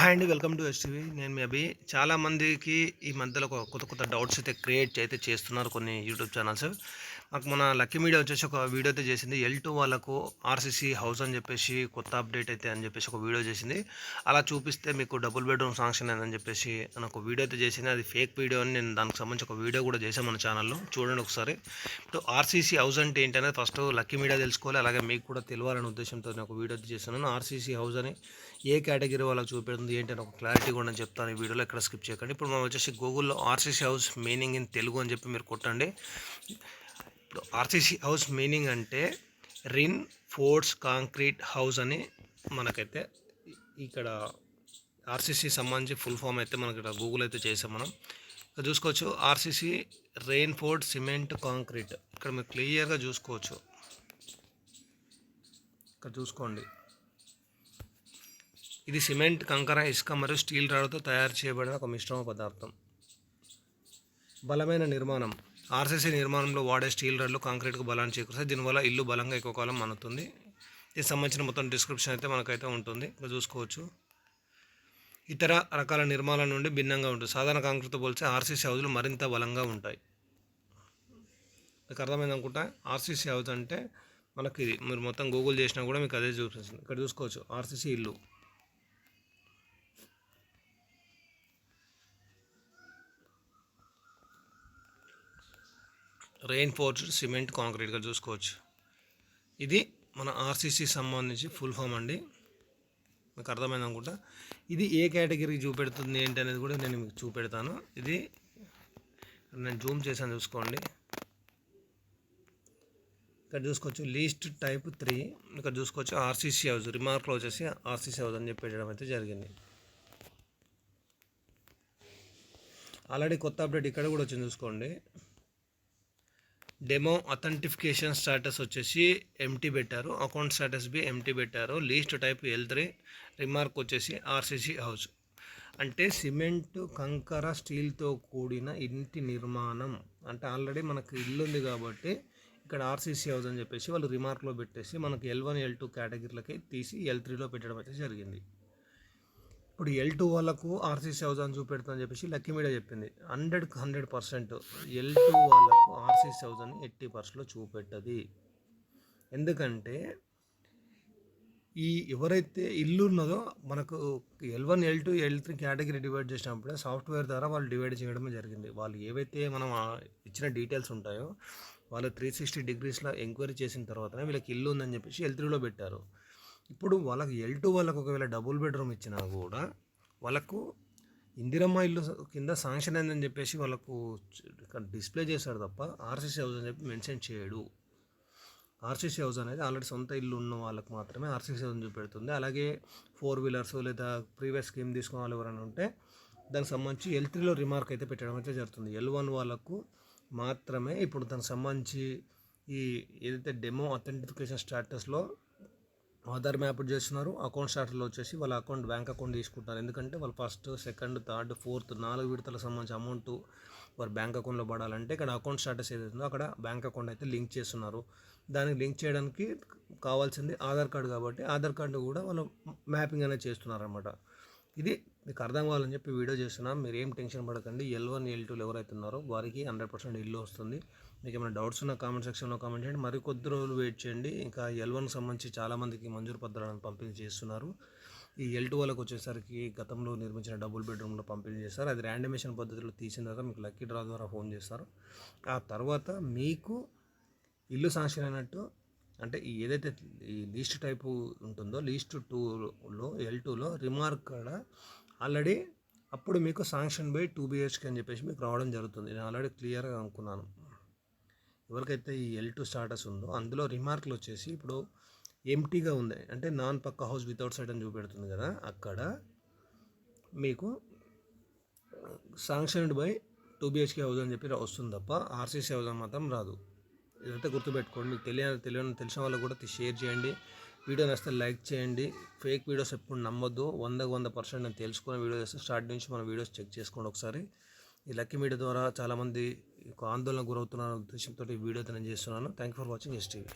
Hi అండి welcome to STV నేను మీ అభి. చాలామందికి ఈ మధ్యలో కొత్త కొత్త డౌట్స్ అయితే క్రియేట్ అయితే చేస్తున్నారు కొన్ని యూట్యూబ్ ఛానల్స్ నాకు మన లక్కీ మీడియా వచ్చేసి ఒక వీడియో అయితే చేసింది. ఎల్ టూ వాళ్ళకు ఆర్సీసీ హౌస్ అని చెప్పేసి కొత్త అప్డేట్ అయితే అని చెప్పేసి ఒక వీడియో చేసింది. అలా చూపిస్తే మీకు డబుల్ బెడ్రూమ్ సాంక్షన్ అని చెప్పేసి నాకు ఒక వీడియో అయితే చేసింది. అది ఫేక్ వీడియో అని నేను దానికి సంబంధించి ఒక వీడియో కూడా చేశాను మన ఛానల్లో చూడండి ఒకసారి. ఇప్పుడు ఆర్సీసీ హౌస్ అంటే ఏంటనేది ఫస్ట్ లక్కీ మీడియా తెలుసుకోవాలి. అలాగే మీకు కూడా తెలియాలనే ఉద్దేశంతో నేను ఒక వీడియో అయితే చేస్తున్నాను ఆర్సీసీ హౌస్ అని ఏ కేటగిరీ వాళ్ళకి చూపెడుతుంది ఏంటని ఒక క్లారిటీ కూడా నేను చెప్తాను ఈ వీడియోలో. ఎక్కడ స్కిప్ చేయకండి. ఇప్పుడు మనం వచ్చేసి గూగుల్లో RCC house meaning in Telugu అని చెప్పి మీరు కొట్టండి. ఆర్సీసీ హౌస్ మీనింగ్ అంటే రిన్ ఫోర్ట్స్ కాంక్రీట్ హౌస్ అని మనకైతే ఇక్కడ ఆర్సీసీ సంబంధించి ఫుల్ ఫామ్ అయితే మనకి ఇక్కడ గూగుల్ అయితే చేసాం మనం. ఇక్కడ చూసుకోవచ్చు RCC reinforced cement concrete ఇక్కడ మీరు క్లియర్గా చూసుకోవచ్చు. ఇక్కడ చూసుకోండి. ఇది సిమెంట్ కంకర ఇసుక మరియు స్టీల్ రాడ్తో తయారు చేయబడిన ఒక మిశ్రమ పదార్థం. బలమైన నిర్మాణం. ఆర్సీసీ నిర్మాణంలో వాడే స్టీల్ రాడ్లు కాంక్రీట్కు బలాన్ని చేకూరుస్తాయి. దీనివల్ల ఇల్లు బలంగా ఎక్కువ కాలం మనుతుంది దీనికి సంబంధించిన మొత్తం డిస్క్రిప్షన్ అయితే మనకైతే ఉంటుంది. ఇక్కడ చూసుకోవచ్చు. ఇతర రకాల నిర్మాణాల నుండి భిన్నంగా ఉంటుంది. సాధారణ కాంక్రీట్తో పోల్చి ఆర్సీసీ హౌజులు మరింత బలంగా ఉంటాయి. మీకు అర్థమైంది అనుకుంటా? ఆర్సీసీ హౌస్ అంటే మనకి ఇది మీరు మొత్తం గూగుల్ చేసినా కూడా మీకు అదే చూపిస్తుంది. ఇక్కడ చూసుకోవచ్చు. ఆర్సీసీ ఇల్లు. రెయిన్ఫోర్స్డ్ సిమెంట్ కాంక్రీట్గా చూసుకోవచ్చు. ఇది మన ఆర్సీసీ సంబంధించి ఫుల్ ఫామ్ అండి. మీకు అర్థమైంది అనుకుంటా? ఇది ఏ కేటగిరీకి చూపెడుతుంది ఏంటి అనేది కూడా నేను మీకు చూపెడతాను. ఇది నేను జూమ్ చేశాను చూసుకోండి. ఇక్కడ చూసుకోవచ్చు లీస్ట్ టైప్ త్రీ. ఇక్కడ చూసుకోవచ్చు ఆర్సీసీ హౌస్ రిమార్క్లో వచ్చేసి ఆర్సీసీ హౌస్ అని చెప్పి పెట్టడం అయితే జరిగింది. ఆల్రెడీ కొత్త అప్డేట్ ఇక్కడ కూడా వచ్చింది చూసుకోండి. డెమో అథెంటిఫికేషన్ స్టాటస్ వచ్చేసి ఎంటీ పెట్టారు. అకౌంట్ స్టాటస్ బి ఎంటీ పెట్టారు. Least type L three remark వచ్చేసి ఆర్సీసీ హౌస్ అంటే సిమెంట్ కంకర స్టీల్తో కూడిన ఇంటి నిర్మాణం. అంటే ఆల్రెడీ మనకు ఇల్లు ఉంది కాబట్టి ఇక్కడ ఆర్సీసీ హౌస్ అని చెప్పేసి వాళ్ళు రిమార్క్లో పెట్టేసి మనకు ఎల్ వన్ ఎల్ టూ కేటగిరీలకి తీసి ఎల్ త్రీలో పెట్టడం అయితే జరిగింది. ఇప్పుడు ఎల్ టూ వాళ్ళకు ఆర్సీసీ హౌస్ అని చెప్పేసి లక్కీ మీడియా చెప్పింది. హండ్రెడ్కి హండ్రెడ్ పర్సెంట్ ఎల్ టూ వాళ్ళకు ఆర్సీసీ హౌస్ అని ఎయిటీ పర్సెంట్లో చూపెట్టది. ఎందుకంటే ఈ ఎవరైతే ఇల్లు ఉన్నదో మనకు L one L two L three category divide చేసినప్పుడే సాఫ్ట్వేర్ ద్వారా వాళ్ళు డివైడ్ చేయడమే జరిగింది. వాళ్ళు ఏవైతే మనం ఇచ్చిన డీటెయిల్స్ ఉంటాయో వాళ్ళు త్రీ సిక్స్టీ డిగ్రీస్లో ఎంక్వైరీ చేసిన తర్వాతనే వీళ్ళకి ఇల్లు ఉందని చెప్పేసి ఎల్ త్రీలో పెట్టారు. ఇప్పుడు వాళ్ళకి ఎల్ టూ వాళ్ళకు ఒకవేళ డబుల్ బెడ్రూమ్ ఇచ్చినా కూడా వాళ్ళకు ఇందిరమ్మ ఇల్లు కింద శాంక్షన్ అయిందని చెప్పేసి వాళ్ళకు డిస్ప్లే చేశాడు తప్ప ఆర్సీసీ హౌస్ అని చెప్పి మెన్షన్ చేయడు. ఆర్సీసీ హౌస్ అనేది ఆల్రెడీ సొంత ఇల్లు ఉన్న వాళ్ళకి మాత్రమే ఆర్సీసీ హౌస్ చూపెడుతుంది. అలాగే ఫోర్ వీలర్స్ లేదా ప్రీవియస్ స్కీమ్ తీసుకున్న వాళ్ళు ఎవరైనా ఉంటే దానికి సంబంధించి ఎల్ త్రీలో రిమార్క్ అయితే పెట్టడం అయితే జరుగుతుంది. ఎల్ వన్ వాళ్ళకు మాత్రమే ఇప్పుడు దానికి సంబంధించి ఈ ఏదైతే డెమో అథెంటిఫికేషన్ స్టాటస్లో ఆధార్ మ్యాప్ చేస్తున్నారు. అకౌంట్ స్టార్టర్లో వచ్చేసి వాళ్ళ అకౌంట్ బ్యాంక్ అకౌంట్ తీసుకుంటున్నారు. ఎందుకంటే వాళ్ళు ఫస్ట్ సెకండ్ థర్డ్ ఫోర్త్ నాలుగు విడతలకు సంబంధించి అమౌంట్ వారు బ్యాంక్ అకౌంట్లో పడాలంటే ఇక్కడ అకౌంట్ స్టాటస్ ఏదైతుందో అక్కడ బ్యాంక్ అకౌంట్ అయితే లింక్ చేస్తున్నారు. దానికి లింక్ చేయడానికి కావాల్సింది ఆధార్ కార్డు కాబట్టి ఆధార్ కార్డు కూడా వాళ్ళు మ్యాపింగ్ అనేది చేస్తున్నారు అనమాట ఇది మీకు అర్థం కావాలని చెప్పి వీడియో చేస్తున్నాం. మీరు ఏం టెన్షన్ పడకండి. ఎల్ వన్ ఎల్ టూలు ఎవరైతే ఉన్నారో వారికి హండ్రెడ్ పర్సెంట్ ఇల్లు వస్తుంది. మీకు ఏమైనా డౌట్స్ ఉన్న కామెంట్ సెక్షన్లో కామెంట్ చేయండి. మరి కొద్ది రోజులు వెయిట్ చేయండి. ఇంకా ఎల్ వన్కి సంబంధించి చాలామందికి మంజూరు పత్రాలను పంపిణీ చేస్తున్నారు. ఈ ఎల్ టూ వాళ్ళకి వచ్చేసరికి గతంలో నిర్మించిన డబుల్ బెడ్రూమ్లో పంపిణీ చేస్తారు అది ర్యాండమేషన్ పద్ధతిలో తీసిన తర్వాత మీకు లక్కీ డ్రా ద్వారా ఫోన్ చేస్తారు. ఆ తర్వాత మీకు ఇల్లు సాక్షి అయినట్టు అంటే ఏదైతే ఈ లీస్ట్ టైపు ఉంటుందో లీస్ట్ టూలో ఎల్ టూలో రిమార్క్ కూడా ఆల్రెడీ అప్పుడు మీకు శాంక్షన్ బై టూ బిహెచ్కే అని చెప్పేసి మీకు రావడం జరుగుతుంది. నేను ఆల్రెడీ క్లియర్గా అనుకున్నాను. ఎవరికైతే ఈ ఎల్ టూ స్టాటస్ ఉందో అందులో రిమార్క్లు వచ్చేసి ఇప్పుడు ఎంటీగా ఉంది. అంటే నాన్ పక్క హౌస్ వితౌట్ సైడ్ అని చూపెడుతుంది కదా అక్కడ మీకు sanctioned by two BHK house అని చెప్పి వస్తుంది తప్ప ఆర్సీసీ హౌస్ మాత్రం రాదు. ఇదంతా గుర్తుపెట్టుకోండి. మీకు తెలియని తెలియని తెలిసిన వాళ్ళకు కూడా షేర్ చేయండి. వీడియో నచ్చితే లైక్ చేయండి. ఫేక్ వీడియోస్ ఎప్పుడు నమ్మొద్దు. వందకు వంద పర్సెంట్ నేను తెలుసుకుని వీడియో చేస్తే స్టార్ట్ నుంచి మన వీడియోస్ చెక్ చేసుకోండి ఒకసారి. ఈ లక్కీ మీడియా ద్వారా చాలామంది ఆందోళన గురవుతున్న ఉద్దేశంతో ఈ వీడియో నేను చేస్తున్నాను. Thank for watching STV